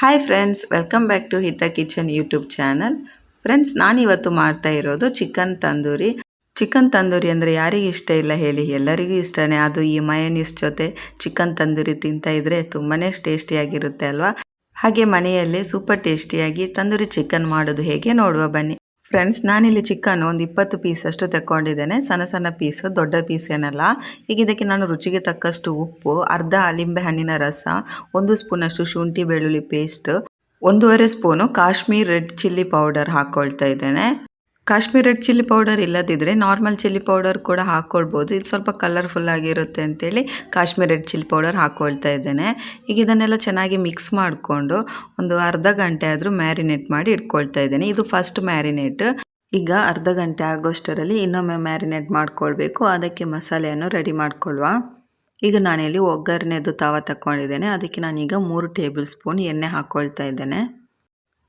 Hi friends welcome back to Hita kitchen YouTube channel friends ನಾನಿವತ್ತು ಮಾಡ್ತಾ ಇರೋದು chicken tandoori. Chicken tandoori ಅಂದರೆ ಯಾರಿಗೆ ಇಷ್ಟ ಇಲ್ಲ ಹೇಳಿ, ಎಲ್ಲರಿಗೂ ಇಷ್ಟನೇ. ಅದು ಈ ಮಯೋನೀಸ್ ಜೊತೆ ಚಿಕನ್ ತಂದೂರಿ ತಿಂತಾ ಇದ್ರೆ ತುಂಬಾ ಟೇಸ್ಟಿಯಾಗಿರುತ್ತೆ ಅಲ್ವಾ? ಹಾಗೆ ಮನೆಯಲ್ಲೇ ಸೂಪರ್ ಟೇಸ್ಟಿಯಾಗಿ ತಂದೂರಿ ಚಿಕನ್ ಮಾಡೋದು ಹೇಗೆ ನೋಡುವ ಬನ್ನಿ. ಫ್ರೆಂಡ್ಸ್ ನಾನಿಲ್ಲಿ ಚಿಕನ್ ಒಂದು ಇಪ್ಪತ್ತು ಪೀಸ್ ಅಷ್ಟು ತಗೊಂಡಿದ್ದೇನೆ ಸಣ್ಣ ಸಣ್ಣ ಪೀಸ್ ದೊಡ್ಡ ಪೀಸ್ ಏನಲ್ಲ. ಈಗ ಇದಕ್ಕೆ ನಾನು ರುಚಿಗೆ ತಕ್ಕಷ್ಟು ಉಪ್ಪು, ಅರ್ಧ ಲಿಂಬೆ ಹಣ್ಣಿನ ರಸ, ಒಂದು ಸ್ಪೂನಷ್ಟು ಶುಂಠಿ ಬೆಳ್ಳುಳ್ಳಿ ಪೇಸ್ಟ್ ಒಂದೂವರೆ spoon Kashmir red chilli powder ಹಾಕ್ಕೊಳ್ತಾ ಇದ್ದೇನೆ. ಕಾಶ್ಮೀರ್ ರೆಡ್ ಚಿಲ್ಲಿ ಪೌಡರ್ ಇಲ್ಲದಿದ್ದರೆ ನಾರ್ಮಲ್ ಚಿಲ್ಲಿ ಪೌಡರ್ ಕೂಡ ಹಾಕ್ಕೊಳ್ಬೋದು ಇದು ಸ್ವಲ್ಪ ಕಲರ್ಫುಲ್ ಆಗಿರುತ್ತೆ ಅಂತೇಳಿ ಕಾಶ್ಮೀರ್ ರೆಡ್ ಚಿಲ್ಲಿ ಪೌಡರ್ ಹಾಕ್ಕೊಳ್ತಾ ಇದ್ದೇನೆ. ಈಗ ಇದನ್ನೆಲ್ಲ ಚೆನ್ನಾಗಿ ಮಿಕ್ಸ್ ಮಾಡಿಕೊಂಡು ಒಂದು ಅರ್ಧ ಗಂಟೆ ಆದರೂ ಮ್ಯಾರಿನೇಟ್ ಮಾಡಿ ಇಟ್ಕೊಳ್ತಾ ಇದ್ದೇನೆ. ಇದು ಫಸ್ಟ್ ಮ್ಯಾರಿನೇಟ್ ಈಗ ಅರ್ಧ ಗಂಟೆ ಆಗೋಷ್ಟರಲ್ಲಿ ಇನ್ನೊಮ್ಮೆ ಮ್ಯಾರಿನೇಟ್ ಮಾಡ್ಕೊಳ್ಬೇಕು. ಅದಕ್ಕೆ ಮಸಾಲೆಯನ್ನು ರೆಡಿ ಮಾಡ್ಕೊಳ್ಳುವ ಈಗ ನಾನಿಲ್ಲಿ ಒಗ್ಗರಣೆದು ತವ ತಗೊಂಡಿದ್ದೇನೆ ಅದಕ್ಕೆ ನಾನೀಗ ಮೂರು ಟೇಬಲ್ ಸ್ಪೂನ್ ಎಣ್ಣೆ ಹಾಕ್ಕೊಳ್ತಾ ಇದ್ದೇನೆ.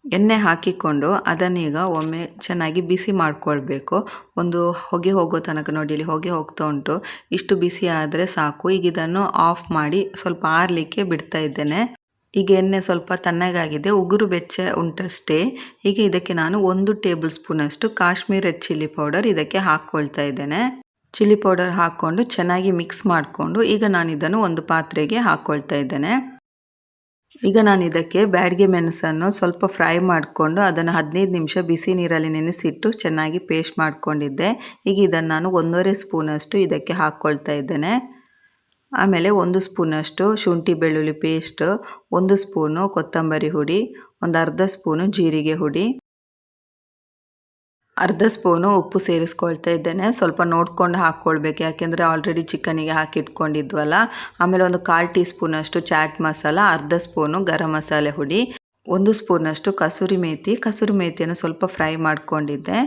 ಎಣ್ಣೆ ಹಾಕಿಕೊಂಡು ಅದನ್ನೀಗ ಒಮ್ಮೆ ಚೆನ್ನಾಗಿ ಬಿಸಿ ಮಾಡಿಕೊಳ್ಬೇಕು. ಒಂದು ಹೊಗೆ ಹೋಗೋ ತನಕ ನೋಡಿ, ಇಲ್ಲಿ ಹೊಗೆ ಹೋಗ್ತಾ ಉಂಟು. ಇಷ್ಟು ಬಿಸಿ ಆದರೆ ಸಾಕು. ಈಗ ಇದನ್ನು ಆಫ್ ಮಾಡಿ ಸ್ವಲ್ಪ ಆರಲಿಕ್ಕೆ ಬಿಡ್ತಾ ಇದ್ದೇನೆ. ಈಗ ಎಣ್ಣೆ ಸ್ವಲ್ಪ ತಣ್ಣಗಾಗಿದೆ. ಉಗುರು ಬೆಚ್ಚ ಉಂಟಷ್ಟೇ. ಈಗ ಇದಕ್ಕೆ ನಾನು ಒಂದು ಟೇಬಲ್ ಸ್ಪೂನಷ್ಟು ಕಾಶ್ಮೀರ್ ರೆಡ್ ಚಿಲ್ಲಿ ಪೌಡರ್ ಇದಕ್ಕೆ ಹಾಕ್ಕೊಳ್ತಾ ಇದ್ದೇನೆ. ಚಿಲ್ಲಿ ಪೌಡರ್ ಹಾಕ್ಕೊಂಡು ಚೆನ್ನಾಗಿ ಮಿಕ್ಸ್ ಮಾಡಿಕೊಂಡು ಈಗ ನಾನು ಇದನ್ನು ಒಂದು ಪಾತ್ರೆಗೆ ಹಾಕ್ಕೊಳ್ತಾ ಇದ್ದೇನೆ. ಈಗ ನಾನು ಇದಕ್ಕೆ ಬ್ಯಾಡಿಗೆ ಮೆಣಸನ್ನು ಸ್ವಲ್ಪ ಫ್ರೈ ಮಾಡಿಕೊಂಡು ಅದನ್ನು ಹದಿನೈದು ನಿಮಿಷ ಬಿಸಿ ನೀರಲ್ಲಿ ನೆನೆಸಿಟ್ಟು ಚೆನ್ನಾಗಿ ಪೇಸ್ಟ್ ಮಾಡಿಕೊಂಡಿದ್ದೆ. ಈಗ ಇದನ್ನು ನಾನು ಒಂದೂವರೆ ಸ್ಪೂನಷ್ಟು ಇದಕ್ಕೆ ಹಾಕ್ಕೊಳ್ತಾ ಇದ್ದೇನೆ. ಆಮೇಲೆ ಒಂದು ಸ್ಪೂನಷ್ಟು ಶುಂಠಿ ಬೆಳ್ಳುಳ್ಳಿ ಪೇಸ್ಟ್, ಒಂದು ಸ್ಪೂನು ಕೊತ್ತಂಬರಿ ಹುಡಿ, ಒಂದು ಅರ್ಧ ಸ್ಪೂನು ಜೀರಿಗೆ ಹುಡಿ. ಅರ್ಧ ಸ್ಪೂನು ಉಪ್ಪು ಸೇರಿಸ್ಕೊಳ್ತಾ ಇದ್ದೇನೆ. ಸ್ವಲ್ಪ ನೋಡ್ಕೊಂಡು ಹಾಕ್ಕೊಳ್ಬೇಕು. ಯಾಕೆಂದರೆ ಆಲ್ರೆಡಿ ಚಿಕನಿಗೆ ಹಾಕಿಟ್ಕೊಂಡಿದ್ವಲ್ಲ. ಆಮೇಲೆ ಒಂದು ಕಾಲು ಟೀ ಸ್ಪೂನಷ್ಟು ಚಾಟ್ ಮಸಾಲ, ಅರ್ಧ ಸ್ಪೂನು ಗರಂ ಮಸಾಲೆ ಹುಡಿ, ಒಂದು ಸ್ಪೂನಷ್ಟು ಕಸೂರಿ ಮೇಥಿ ಕಸೂರಿ ಮೇಥಿಯನ್ನು ಸ್ವಲ್ಪ ಫ್ರೈ ಮಾಡ್ಕೊಂಡಿದ್ದೆ.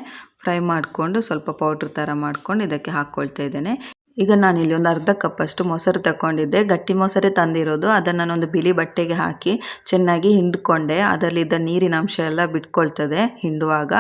ಫ್ರೈ ಮಾಡಿಕೊಂಡು ಸ್ವಲ್ಪ ಪೌಡ್ರ್ ಥರ ಮಾಡ್ಕೊಂಡು ಇದಕ್ಕೆ ಹಾಕ್ಕೊಳ್ತಾ ಇದ್ದೇನೆ. ಈಗ ನಾನು ಇಲ್ಲಿ ಒಂದು ಅರ್ಧ ಕಪ್ಪಷ್ಟು ಮೊಸರು ತಗೊಂಡಿದ್ದೆ ಗಟ್ಟಿ ಮೊಸರೇ ತಂದಿರೋದು. ಅದನ್ನು ಒಂದು ಬಿಳಿ ಬಟ್ಟೆಗೆ ಹಾಕಿ ಚೆನ್ನಾಗಿ ಹಿಂಡ್ಕೊಂಡೆ. ಅದರಲ್ಲಿದ್ದ ನೀರಿನ ಅಂಶ ಎಲ್ಲ ಬಿಟ್ಕೊಳ್ತದೆ ಹಿಂಡುವಾಗ.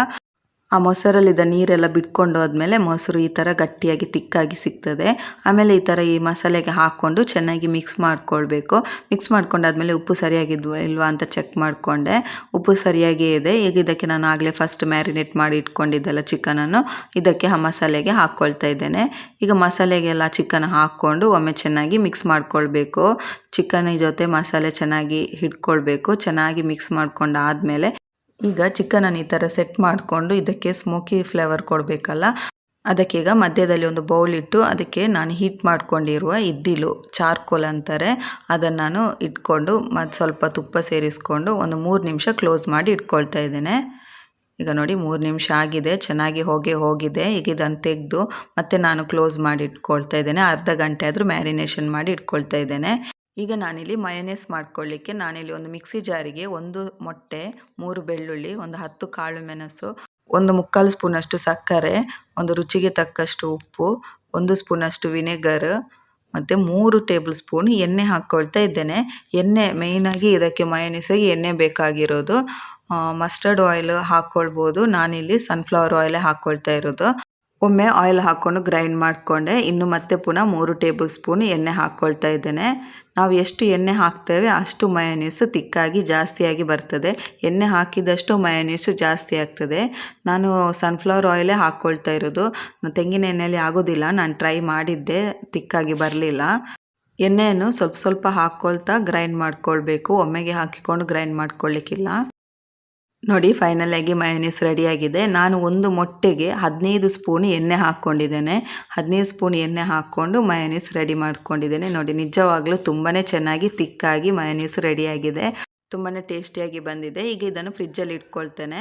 ಆ ಮೊಸರಲ್ಲಿದ್ದ ನೀರೆಲ್ಲ ಬಿಟ್ಕೊಂಡು ಹೋದ್ಮೇಲೆ ಮೊಸರು ಈ ಥರ ಗಟ್ಟಿಯಾಗಿ, ತಿಕ್ಕಾಗಿ ಸಿಗ್ತದೆ. ಆಮೇಲೆ ಈ ಥರ ಈ ಮಸಾಲೆಗೆ ಹಾಕ್ಕೊಂಡು ಚೆನ್ನಾಗಿ ಮಿಕ್ಸ್ ಮಾಡ್ಕೊಳ್ಬೇಕು. ಮಿಕ್ಸ್ ಮಾಡ್ಕೊಂಡಾದ್ಮೇಲೆ ಉಪ್ಪು ಸರಿಯಾಗಿದ್ವಾ ಇಲ್ವಾ ಅಂತ ಚೆಕ್ ಮಾಡಿಕೊಂಡೆ. ಉಪ್ಪು ಸರಿಯಾಗೇ ಇದೆ. ಈಗ ಇದಕ್ಕೆ ನಾನು ಆಗಲೇ ಫಸ್ಟ್ ಮ್ಯಾರಿನೇಟ್ ಮಾಡಿ ಇಟ್ಕೊಂಡಿದ್ದೆಲ್ಲ ಚಿಕನನ್ನು ಇದಕ್ಕೆ ಆ ಮಸಾಲೆಗೆ ಹಾಕ್ಕೊಳ್ತಾ ಇದ್ದೇನೆ. ಈಗ ಮಸಾಲೆಗೆಲ್ಲ ಚಿಕನ್ ಹಾಕ್ಕೊಂಡು ಒಮ್ಮೆ ಚೆನ್ನಾಗಿ ಮಿಕ್ಸ್ ಮಾಡ್ಕೊಳ್ಬೇಕು. ಚಿಕನ್ ಜೊತೆ ಮಸಾಲೆ ಚೆನ್ನಾಗಿ ಹಿಡ್ಕೊಳ್ಬೇಕು. ಚೆನ್ನಾಗಿ ಮಿಕ್ಸ್ ಮಾಡ್ಕೊಂಡಾದ್ಮೇಲೆ ಈಗ ಚಿಕನನ್ನು ಈ ಥರ ಸೆಟ್ ಮಾಡಿಕೊಂಡು ಇದಕ್ಕೆ ಸ್ಮೋಕಿ ಫ್ಲೇವರ್ ಕೊಡಬೇಕಲ್ಲ? ಅದಕ್ಕೆ ಈಗ ಮಧ್ಯದಲ್ಲಿ ಒಂದು ಬೌಲ್ ಇಟ್ಟು ಅದಕ್ಕೆ ನಾನು ಹೀಟ್ ಮಾಡ್ಕೊಂಡಿರುವ ಇದ್ದಿಲು ಚಾರ್ಕೋಲ್ ಅಂತಾರೆ. ಅದನ್ನು ನಾನು ಇಟ್ಕೊಂಡು ಮತ್ತು ಸ್ವಲ್ಪ ತುಪ್ಪ ಸೇರಿಸ್ಕೊಂಡು ಒಂದು ಮೂರು ನಿಮಿಷ ಕ್ಲೋಸ್ ಮಾಡಿ ಇಟ್ಕೊಳ್ತಾ ಇದ್ದೇನೆ. ಈಗ ನೋಡಿ ಮೂರು ನಿಮಿಷ ಆಗಿದೆ, ಚೆನ್ನಾಗಿ ಹೋಗಿ ಹೋಗಿದೆ. ಈಗ ಇದನ್ನು ತೆಗೆದು ಮತ್ತೆ ನಾನು ಕ್ಲೋಸ್ ಮಾಡಿ ಇಟ್ಕೊಳ್ತಾ ಇದ್ದೇನೆ. ಅರ್ಧ ಗಂಟೆ ಆದರೂ ಮ್ಯಾರಿನೇಷನ್ ಮಾಡಿ ಇಟ್ಕೊಳ್ತಾ ಇದ್ದೇನೆ. ಈಗ ನಾನಿಲ್ಲಿ ಮಯೋನೇಸ್ ಮಾಡ್ಕೊಳ್ಳಿಕ್ಕೆ ನಾನಿಲ್ಲಿ ಒಂದು ಮಿಕ್ಸಿ ಜಾರಿಗೆ ಒಂದು ಮೊಟ್ಟೆ, ಮೂರು ಬೆಳ್ಳುಳ್ಳಿ, ಒಂದು ಹತ್ತು ಕಾಳು ಮೆಣಸು, ಒಂದು ಮುಕ್ಕಾಲು ಸ್ಪೂನಷ್ಟು ಸಕ್ಕರೆ, ಒಂದು ರುಚಿಗೆ ತಕ್ಕಷ್ಟು ಉಪ್ಪು, ಒಂದು ಸ್ಪೂನಷ್ಟು ವಿನೆಗರ್, ಮತ್ತು ಮೂರು ಟೇಬಲ್ ಸ್ಪೂನ್ ಎಣ್ಣೆ ಹಾಕ್ಕೊಳ್ತಾ ಇದ್ದೇನೆ. ಎಣ್ಣೆ ಮೇಯ್ನಾಗಿ ಇದಕ್ಕೆ ಮಯೋನೇಸಾಗಿ ಎಣ್ಣೆ ಬೇಕಾಗಿರೋದು. ಮಸ್ಟರ್ಡ್ ಆಯಿಲ್ ಹಾಕ್ಕೊಳ್ಬೋದು. ನಾನಿಲ್ಲಿ ಸನ್ಫ್ಲವರ್ ಆಯಿಲೇ ಹಾಕ್ಕೊಳ್ತಾ ಇರೋದು. ಒಮ್ಮೆ ಆಯಿಲ್ ಹಾಕ್ಕೊಂಡು ಗ್ರೈಂಡ್ ಮಾಡಿಕೊಂಡೆ. ಇನ್ನು ಮತ್ತೆ ಪುನಃ ಮೂರು ಟೇಬಲ್ ಸ್ಪೂನ್ ಎಣ್ಣೆ ಹಾಕ್ಕೊಳ್ತಾ ಇದ್ದೇನೆ. ನಾವು ಎಷ್ಟು ಎಣ್ಣೆ ಹಾಕ್ತೇವೆ ಅಷ್ಟು ಮಯೋನೀಸು ತಿಕ್ಕಾಗಿ ಜಾಸ್ತಿಯಾಗಿ ಬರ್ತದೆ. ಎಣ್ಣೆ ಹಾಕಿದಷ್ಟು ಮಯೋನೀಸು ಜಾಸ್ತಿ ಆಗ್ತದೆ. ನಾನು ಸನ್ಫ್ಲವರ್ ಆಯಿಲೇ ಹಾಕ್ಕೊಳ್ತಾ ಇರೋದು. ತೆಂಗಿನ ಎಣ್ಣೆಯಲ್ಲಿ ಆಗೋದಿಲ್ಲ. ನಾನು ಟ್ರೈ ಮಾಡಿದ್ದೆ, ತಿಕ್ಕಾಗಿ ಬರಲಿಲ್ಲ. ಎಣ್ಣೆಯನ್ನು ಸ್ವಲ್ಪ ಸ್ವಲ್ಪ ಹಾಕ್ಕೊಳ್ತಾ ಗ್ರೈಂಡ್ ಮಾಡ್ಕೊಳ್ಬೇಕು. ಒಮ್ಮೆಗೆ ಹಾಕಿಕೊಂಡು ಗ್ರೈಂಡ್ ಮಾಡ್ಕೊಳ್ಳಿಕ್ಕಿಲ್ಲ ನೋಡಿ ಫೈನಲ್ ಆಗಿ ಮಯೋನೀಸ್ ರೆಡಿಯಾಗಿದೆ ನಾನು ಒಂದು ಮೊಟ್ಟೆಗೆ ಹದಿನೈದು ಸ್ಪೂನ್ ಎಣ್ಣೆ ಹಾಕ್ಕೊಂಡಿದ್ದೇನೆ. ಹದಿನೈದು ಸ್ಪೂನ್ ಎಣ್ಣೆ ಹಾಕ್ಕೊಂಡು ಮಯೋನೀಸ್ ರೆಡಿ ಮಾಡ್ಕೊಂಡಿದ್ದೇನೆ. ನೋಡಿ, ನಿಜವಾಗ್ಲೂ ತುಂಬಾ ಚೆನ್ನಾಗಿ ತಿಕ್ಕಾಗಿ ಮಯೋನೀಸ್ ರೆಡಿಯಾಗಿದೆ ತುಂಬಾ ಟೇಸ್ಟಿಯಾಗಿ ಬಂದಿದೆ. ಈಗ ಇದನ್ನು ಫ್ರಿಜ್ಜಲ್ಲಿ ಇಟ್ಕೊಳ್ತೇನೆ.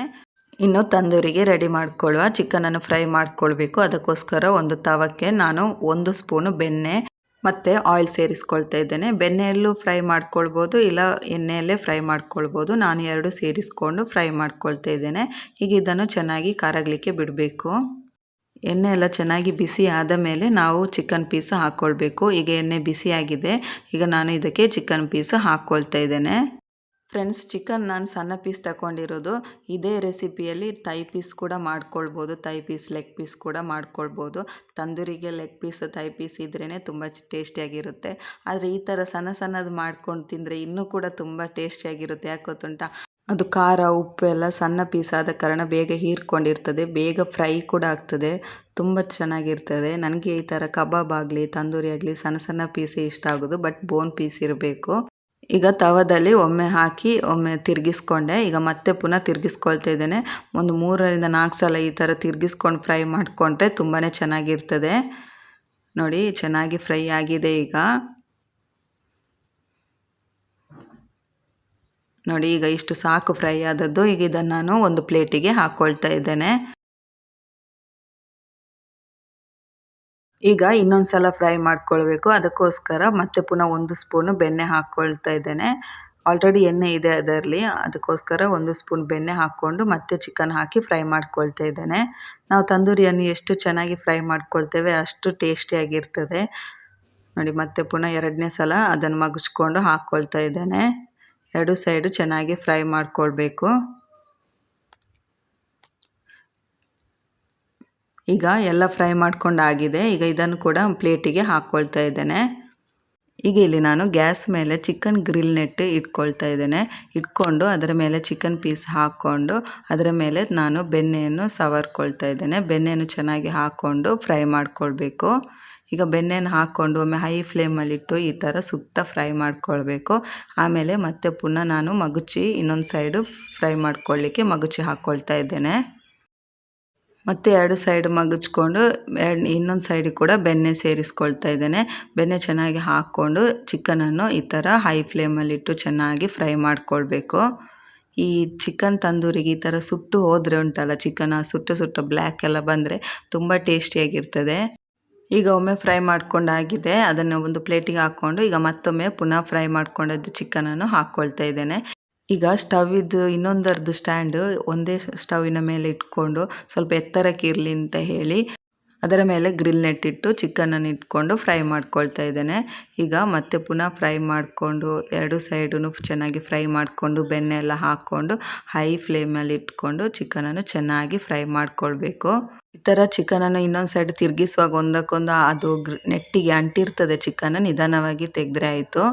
ಇನ್ನು ತಂದೂರಿಗೆ ರೆಡಿ ಮಾಡ್ಕೊಳ್ಳುವ ಚಿಕನನ್ನು ಫ್ರೈ ಮಾಡ್ಕೊಳ್ಬೇಕು. ಅದಕ್ಕೋಸ್ಕರ ಒಂದು ತವಕ್ಕೆ ನಾನು ಒಂದು ಸ್ಪೂನು ಬೆಣ್ಣೆ ಮತ್ತು ಆಯಿಲ್ ಸೇರಿಸ್ಕೊಳ್ತಾ ಇದ್ದೇನೆ. ಬೆಣ್ಣೆಯಲ್ಲೂ ಫ್ರೈ ಮಾಡ್ಕೊಳ್ಬೋದು, ಇಲ್ಲ ಎಣ್ಣೆಯಲ್ಲೇ ಫ್ರೈ ಮಾಡ್ಕೊಳ್ಬೋದು. ನಾನು ಎರಡು ಸೇರಿಸ್ಕೊಂಡು ಫ್ರೈ ಮಾಡ್ಕೊಳ್ತಾ ಇದ್ದೇನೆ. ಈಗ ಇದನ್ನು ಚೆನ್ನಾಗಿ ಕರಗಲಿಕ್ಕೆ ಬಿಡಬೇಕು. ಎಣ್ಣೆ ಎಲ್ಲ ಚೆನ್ನಾಗಿ ಬಿಸಿ ಆದ ಮೇಲೆ ನಾವು ಚಿಕನ್ ಪೀಸ್ ಹಾಕ್ಕೊಳ್ಬೇಕು ಈಗ ಎಣ್ಣೆ ಬಿಸಿಯಾಗಿದೆ. ಈಗ ನಾನು ಇದಕ್ಕೆ ಚಿಕನ್ ಪೀಸ್ ಹಾಕ್ಕೊಳ್ತಾ ಇದ್ದೇನೆ. ಫ್ರೆಂಡ್ಸ್, ಚಿಕನ್ ನಾನು ಸಣ್ಣ ಪೀಸ್ ತಗೊಂಡಿರೋದು. ಇದೇ ರೆಸಿಪಿಯಲ್ಲಿ ತೈ ಪೀಸ್ ಕೂಡ ಮಾಡ್ಕೊಳ್ಬೋದು. ತೈ ಪೀಸ್ ಲೆಗ್ ಪೀಸ್ ಕೂಡ ಮಾಡ್ಕೊಳ್ಬೋದು. ತಂದೂರಿಗೆ ಲೆಗ್ ಪೀಸ್ ತೈ ಪೀಸ್ ಇದ್ರೇ ತುಂಬ ಟೇಸ್ಟಿಯಾಗಿರುತ್ತೆ ಆದರೆ ಈ ಥರ ಸಣ್ಣ ಸಣ್ಣದು ಮಾಡ್ಕೊಂಡು ತಿಂದರೆ ಇನ್ನೂ ಕೂಡ ತುಂಬ ಟೇಸ್ಟಿಯಾಗಿರುತ್ತೆ ಯಾಕೆ ಗೊತ್ತುಂಟ? ಅದು ಖಾರ, ಉಪ್ಪು ಎಲ್ಲ ಸಣ್ಣ ಪೀಸ್ ಆದ ಕಾರಣ ಬೇಗ ಹೀರ್ಕೊಂಡಿರ್ತದೆ. ಬೇಗ ಫ್ರೈ ಕೂಡ ಆಗ್ತದೆ. ತುಂಬ ಚೆನ್ನಾಗಿರ್ತದೆ. ನನಗೆ ಈ ಥರ ಕಬಾಬ್ ಆಗಲಿ, ತಂದೂರಿ ಆಗಲಿ ಸಣ್ಣ ಸಣ್ಣ ಪೀಸೇ ಇಷ್ಟ ಆಗೋದು. ಬಟ್ ಬೋನ್ ಪೀಸ್ ಇರಬೇಕು. ಈಗ ತವದಲ್ಲಿ ಒಮ್ಮೆ ಹಾಕಿ, ಒಮ್ಮೆ ತಿರುಗಿಸ್ಕೊಂಡೆ. ಈಗ ಮತ್ತೆ ಪುನಃ ತಿರುಗಿಸ್ಕೊಳ್ತಾ ಇದ್ದೇನೆ. ಒಂದು ಮೂರರಿಂದ ನಾಲ್ಕು ಸಲ ಈ ಥರ ತಿರುಗಿಸ್ಕೊಂಡು ಫ್ರೈ ಮಾಡಿಕೊಂಡ್ರೆ ತುಂಬಾ ಚೆನ್ನಾಗಿರ್ತದೆ. ನೋಡಿ, ಚೆನ್ನಾಗಿ ಫ್ರೈ ಆಗಿದೆ ಈಗ. ನೋಡಿ, ಈಗ ಇಷ್ಟು ಸಾಕು ಫ್ರೈ ಆದದ್ದು. ಈಗ ಇದನ್ನು ನಾನು ಒಂದು ಪ್ಲೇಟಿಗೆ ಹಾಕ್ಕೊಳ್ತಾ ಇದ್ದೇನೆ. ಈಗ ಇನ್ನೊಂದು ಸಲ ಫ್ರೈ ಮಾಡ್ಕೊಳ್ಬೇಕು. ಅದಕ್ಕೋಸ್ಕರ ಮತ್ತೆ ಪುನಃ ಒಂದು ಸ್ಪೂನು ಬೆಣ್ಣೆ ಹಾಕ್ಕೊಳ್ತಾ ಇದ್ದೇನೆ. ಆಲ್ರೆಡಿ ಎಣ್ಣೆ ಇದೆ ಅದರಲ್ಲಿ. ಅದಕ್ಕೋಸ್ಕರ ಒಂದು ಸ್ಪೂನ್ ಬೆಣ್ಣೆ ಹಾಕ್ಕೊಂಡು ಮತ್ತೆ ಚಿಕನ್ ಹಾಕಿ ಫ್ರೈ ಮಾಡ್ಕೊಳ್ತಾ ಇದ್ದೇನೆ. ನಾವು ತಂದೂರಿಯನ್ನು ಎಷ್ಟು ಚೆನ್ನಾಗಿ ಫ್ರೈ ಮಾಡ್ಕೊಳ್ತೇವೆ ಅಷ್ಟು ಟೇಸ್ಟಿಯಾಗಿರ್ತದೆ ನೋಡಿ, ಮತ್ತೆ ಪುನಃ ಎರಡನೇ ಸಲ ಅದನ್ನು ಮಗುಚ್ಕೊಂಡು ಹಾಕ್ಕೊಳ್ತಾ ಇದ್ದೇನೆ. ಎರಡು ಸೈಡು ಚೆನ್ನಾಗಿ ಫ್ರೈ ಮಾಡ್ಕೊಳ್ಬೇಕು. ಈಗ ಎಲ್ಲ ಫ್ರೈ ಮಾಡ್ಕೊಂಡಾಗಿದೆ ಈಗ ಇದನ್ನು ಕೂಡ ಪ್ಲೇಟಿಗೆ ಹಾಕ್ಕೊಳ್ತಾ ಇದ್ದೇನೆ. ಈಗ ಇಲ್ಲಿ ನಾನು ಗ್ಯಾಸ್ ಮೇಲೆ ಚಿಕನ್ ಗ್ರಿಲ್ ನೆಟ್ಟು ಇಟ್ಕೊಳ್ತಾ ಇದ್ದೇನೆ. ಇಟ್ಕೊಂಡು ಅದರ ಮೇಲೆ ಚಿಕನ್ ಪೀಸ್ ಹಾಕ್ಕೊಂಡು ಅದರ ಮೇಲೆ ನಾನು ಬೆಣ್ಣೆಯನ್ನು ಸವರ್ಕೊಳ್ತಾ ಇದ್ದೇನೆ. ಬೆಣ್ಣೆಯನ್ನು ಚೆನ್ನಾಗಿ ಹಾಕ್ಕೊಂಡು ಫ್ರೈ ಮಾಡ್ಕೊಳ್ಬೇಕು. ಈಗ ಬೆಣ್ಣೆಯನ್ನು ಹಾಕ್ಕೊಂಡು ಒಮ್ಮೆ ಹೈ ಫ್ಲೇಮಲ್ಲಿಟ್ಟು ಈ ಥರ ಸುತ್ತ ಫ್ರೈ ಮಾಡ್ಕೊಳ್ಬೇಕು. ಆಮೇಲೆ ಮತ್ತೆ ಪುನಃ ನಾನು ಮಗುಚಿ ಇನ್ನೊಂದು ಸೈಡು ಫ್ರೈ ಮಾಡ್ಕೊಳ್ಳಿಕ್ಕೆ ಮಗುಚಿ ಹಾಕ್ಕೊಳ್ತಾ ಇದ್ದೇನೆ. ಮತ್ತು ಎರಡು ಸೈಡ್ ಮಗುಚ್ಕೊಂಡು ಇನ್ನೊಂದು ಸೈಡಿಗೆ ಕೂಡ ಬೆಣ್ಣೆ ಸೇರಿಸ್ಕೊಳ್ತಾ ಇದ್ದೇನೆ. ಬೆಣ್ಣೆ ಚೆನ್ನಾಗಿ ಹಾಕ್ಕೊಂಡು ಚಿಕನನ್ನು ಈ ಥರ ಹೈ ಫ್ಲೇಮಲ್ಲಿಟ್ಟು ಚೆನ್ನಾಗಿ ಫ್ರೈ ಮಾಡ್ಕೊಳ್ಬೇಕು. ಈ ಚಿಕನ್ ತಂದೂರಿಗೆ ಈ ಥರ ಸುಟ್ಟು ಹೋದರೆ ಉಂಟಲ್ಲ, ಚಿಕನ್ ಸುಟ್ಟು ಸುಟ್ಟು ಬ್ಲ್ಯಾಕ್ ಎಲ್ಲ ಬಂದರೆ ತುಂಬ ಟೇಸ್ಟಿಯಾಗಿರ್ತದೆ ಈಗ ಒಮ್ಮೆ ಫ್ರೈ ಮಾಡ್ಕೊಂಡಾಗಿದೆ. ಅದನ್ನು ಒಂದು ಪ್ಲೇಟಿಗೆ ಹಾಕ್ಕೊಂಡು ಈಗ ಮತ್ತೊಮ್ಮೆ ಪುನಃ ಫ್ರೈ ಮಾಡ್ಕೊಂಡದ್ದು ಚಿಕನನ್ನು ಹಾಕ್ಕೊಳ್ತಾ ಇದ್ದೇನೆ. ಈಗ ಸ್ಟವ್ವಿದ್ದು ಇನ್ನೊಂದರದ್ದು ಸ್ಟ್ಯಾಂಡ್ ಒಂದೇ ಸ್ಟವಿನ ಮೇಲೆ ಇಟ್ಕೊಂಡು ಸ್ವಲ್ಪ ಎತ್ತರಕ್ಕೆ ಇರಲಿ ಅಂತ ಹೇಳಿ ಅದರ ಮೇಲೆ ಗ್ರಿಲ್ ನೆಟ್ಟಿಟ್ಟು ಚಿಕನನ್ನು ಇಟ್ಕೊಂಡು ಫ್ರೈ ಮಾಡ್ಕೊಳ್ತಾ ಇದ್ದೇನೆ. ಈಗ ಮತ್ತೆ ಪುನಃ ಫ್ರೈ ಮಾಡಿಕೊಂಡು ಎರಡು ಸೈಡೂ ಚೆನ್ನಾಗಿ ಫ್ರೈ ಮಾಡಿಕೊಂಡು ಬೆಣ್ಣೆ ಎಲ್ಲ ಹಾಕ್ಕೊಂಡು ಹೈ ಫ್ಲೇಮಲ್ಲಿ ಇಟ್ಕೊಂಡು ಚಿಕನನ್ನು ಚೆನ್ನಾಗಿ ಫ್ರೈ ಮಾಡ್ಕೊಳ್ಬೇಕು. ಈ ಥರ ಚಿಕನನ್ನು ಇನ್ನೊಂದು ಸೈಡ್ ತಿರುಗಿಸುವಾಗ ಒಂದಕ್ಕೊಂದು ಅದು ನೆಟ್ಟಿಗೆ ಅಂಟಿರ್ತದೆ ಚಿಕನ್ ನಿಧಾನವಾಗಿ ತೆಗೆದ್ರೆ ಆಯಿತು.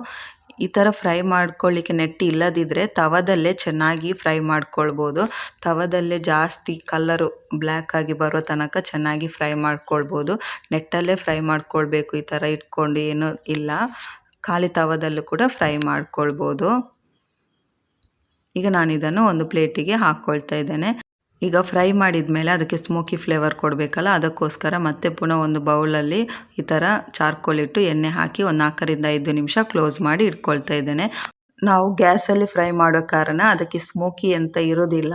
ಈ ಥರ ಫ್ರೈ ಮಾಡ್ಕೊಳ್ಳಿಕ್ಕೆ ನೆಟ್ಟಿ ಇಲ್ಲದಿದ್ದರೆ ತವದಲ್ಲೇ ಚೆನ್ನಾಗಿ ಫ್ರೈ ಮಾಡ್ಕೊಳ್ಬೋದು. ತವದಲ್ಲೇ ಜಾಸ್ತಿ ಕಲ್ಲರು ಬ್ಲ್ಯಾಕ್ ಆಗಿ ಬರೋ ತನಕ ಚೆನ್ನಾಗಿ ಫ್ರೈ ಮಾಡ್ಕೊಳ್ಬೋದು. ನೆಟ್ಟಲ್ಲೇ ಫ್ರೈ ಮಾಡ್ಕೊಳ್ಬೇಕು ಈ ಥರ ಇಟ್ಕೊಂಡು ಏನೂ ಇಲ್ಲ. ಖಾಲಿ ತವದಲ್ಲೂ ಕೂಡ ಫ್ರೈ ಮಾಡ್ಕೊಳ್ಬೋದು. ಈಗ ನಾನು ಇದನ್ನು ಒಂದು ಪ್ಲೇಟಿಗೆ ಹಾಕ್ಕೊಳ್ತಾ ಇದ್ದೇನೆ. ಈಗ ಫ್ರೈ ಮಾಡಿದ ಮೇಲೆ ಅದಕ್ಕೆ ಸ್ಮೋಕಿ ಫ್ಲೇವರ್ ಕೊಡಬೇಕಲ್ಲ, ಅದಕ್ಕೋಸ್ಕರ ಮತ್ತೆ ಪುನಃ ಒಂದು ಬೌಲಲ್ಲಿ ಈ ಥರ ಚಾರ್ಕೋಲ್ ಇಟ್ಟು ಎಣ್ಣೆ ಹಾಕಿ ಒಂದು ನಾಲ್ಕರಿಂದ ಐದು ನಿಮಿಷ ಕ್ಲೋಸ್ ಮಾಡಿ ಇಟ್ಕೊಳ್ತಾ ಇದ್ದೇನೆ. ನಾವು ಗ್ಯಾಸಲ್ಲಿ ಫ್ರೈ ಮಾಡೋ ಕಾರಣ ಅದಕ್ಕೆ ಸ್ಮೋಕಿ ಅಂತ ಇರೋದಿಲ್ಲ.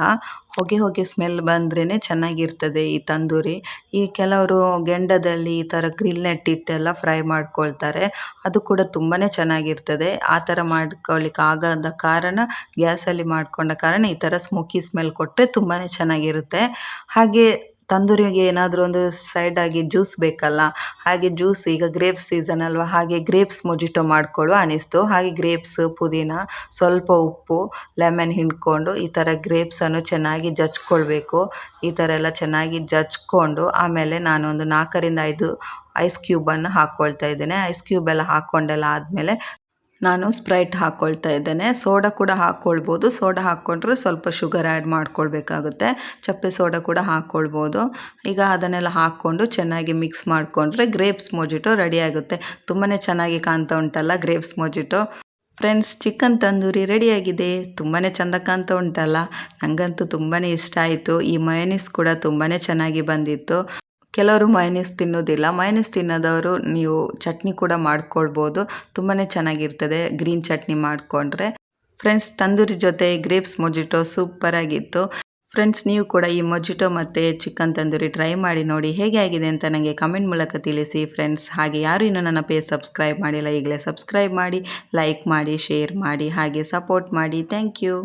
ಹೊಗೆ ಹೊಗೆ ಸ್ಮೆಲ್ ಬಂದ್ರೇ ಚೆನ್ನಾಗಿರ್ತದೆ ಈ ತಂದೂರಿ. ಈ ಕೆಲವರು ಗೆಂಡದಲ್ಲಿ ಈ ಥರ ಗ್ರಿಲ್ ಇಟ್ಟೆಲ್ಲ ಫ್ರೈ ಮಾಡ್ಕೊಳ್ತಾರೆ. ಅದು ಕೂಡ ತುಂಬಾ ಚೆನ್ನಾಗಿರ್ತದೆ. ಆ ಥರ ಮಾಡ್ಕೊಳ್ಳಿಕ್ಕೆ ಆಗದ ಕಾರಣ, ಗ್ಯಾಸಲ್ಲಿ ಮಾಡಿಕೊಂಡ ಕಾರಣ ಈ ಥರ ಸ್ಮೋಕಿ ಸ್ಮೆಲ್ ಕೊಟ್ಟರೆ ತುಂಬಾ ಚೆನ್ನಾಗಿರುತ್ತೆ. ಹಾಗೆ ತಂದೂರಿಗೆ ಏನಾದರೂ ಒಂದು ಸೈಡಾಗಿ ಜ್ಯೂಸ್ ಬೇಕಲ್ಲ, ಹಾಗೆ ಜ್ಯೂಸ್ ಈಗ ಗ್ರೇಪ್ಸ್ ಸೀಸನ್ ಅಲ್ವಾ, ಹಾಗೆ ಗ್ರೇಪ್ಸ್ ಮೊಜಿಟೊ ಮಾಡಿಕೊಳ್ಳುವ ಅನಿಸ್ತು. ಹಾಗೆ ಗ್ರೇಪ್ಸ್ ಪುದೀನ, ಸ್ವಲ್ಪ ಉಪ್ಪು ಲೆಮನ್ ಹಿಂಡ್ಕೊಂಡು ಈ ಥರ ಗ್ರೇಪ್ಸನ್ನು ಚೆನ್ನಾಗಿ ಜಜ್ಕೊಳ್ಬೇಕು. ಈ ಥರ ಎಲ್ಲ ಚೆನ್ನಾಗಿ ಜಜ್ಕೊಂಡು ಆಮೇಲೆ ನಾನು ಒಂದು ನಾಲ್ಕರಿಂದ ಐದು ಐಸ್ ಕ್ಯೂಬನ್ನು ಹಾಕ್ಕೊಳ್ತಾ ಇದ್ದೇನೆ. ಐಸ್ ಕ್ಯೂಬ್ ಎಲ್ಲ ಹಾಕ್ಕೊಂಡೆಲ್ಲ ಆದಮೇಲೆ ನಾನು ಸ್ಪ್ರೈಟ್ ಹಾಕ್ಕೊಳ್ತಾ ಇದ್ದೇನೆ. ಸೋಡಾ ಕೂಡ ಹಾಕ್ಕೊಳ್ಬೋದು ಸೋಡಾ ಹಾಕ್ಕೊಂಡ್ರೆ ಸ್ವಲ್ಪ ಶುಗರ್ ಆ್ಯಡ್ ಮಾಡ್ಕೊಳ್ಬೇಕಾಗುತ್ತೆ. ಚಪ್ಪೆ ಸೋಡಾ ಕೂಡ ಹಾಕ್ಕೊಳ್ಬೋದು ಈಗ ಅದನ್ನೆಲ್ಲ ಹಾಕ್ಕೊಂಡು ಚೆನ್ನಾಗಿ ಮಿಕ್ಸ್ ಮಾಡಿಕೊಂಡ್ರೆ ಗ್ರೇಪ್ಸ್ ಮೊಜಿಟೋ ರೆಡಿ ಆಗುತ್ತೆ. ತುಂಬಾ ಚೆನ್ನಾಗಿ ಕಾಣ್ತಾ ಉಂಟಲ್ಲ grapes mojito. Friends, chicken tandoori ರೆಡಿಯಾಗಿದೆ. ತುಂಬಾ ಚೆಂದ ಕಾಣ್ತಾ ಉಂಟಲ್ಲ? ನನಗಂತೂ ತುಂಬಾ ಇಷ್ಟ ಆಯಿತು. ಈ ಮಯನೀಸ್ ಕೂಡ ತುಂಬಾ ಚೆನ್ನಾಗಿ ಬಂದಿತ್ತು. ಕೆಲವರು ಮೈನೀಸ್ ತಿನ್ನೋದಿಲ್ಲ. ಮೈನೀಸ್ ತಿನ್ನೋದವರು ನೀವು ಚಟ್ನಿ ಕೂಡ ಮಾಡ್ಕೊಳ್ಬೋದು. ತುಂಬಾ ಚೆನ್ನಾಗಿರ್ತದೆ ಗ್ರೀನ್ ಚಟ್ನಿ ಮಾಡಿಕೊಂಡ್ರೆ. ಫ್ರೆಂಡ್ಸ್ ತಂದೂರಿ ಜೊತೆ ಗ್ರೇಪ್ಸ್ ಮೊಜಿಟೊ ಸೂಪರಾಗಿತ್ತು ಫ್ರೆಂಡ್ಸ್ ನೀವು ಕೂಡ ಈ ಮೊಜಿಟೊ ಮತ್ತು ಚಿಕನ್ ತಂದೂರಿ ಟ್ರೈ ಮಾಡಿ ನೋಡಿ ಹೇಗೆ ಆಗಿದೆ ಅಂತ ನನಗೆ ಕಮೆಂಟ್ ಮೂಲಕ ತಿಳಿಸಿ. ಫ್ರೆಂಡ್ಸ್ ಹಾಗೆ ಯಾರು ಇನ್ನೂ ನನ್ನ ಪೇಜ್ ಸಬ್ಸ್ಕ್ರೈಬ್ ಮಾಡಿಲ್ಲ ಈಗಲೇ ಸಬ್ಸ್ಕ್ರೈಬ್ ಮಾಡಿ ಲೈಕ್ ಮಾಡಿ ಶೇರ್ ಮಾಡಿ, ಹಾಗೆ ಸಪೋರ್ಟ್ ಮಾಡಿ. Thank you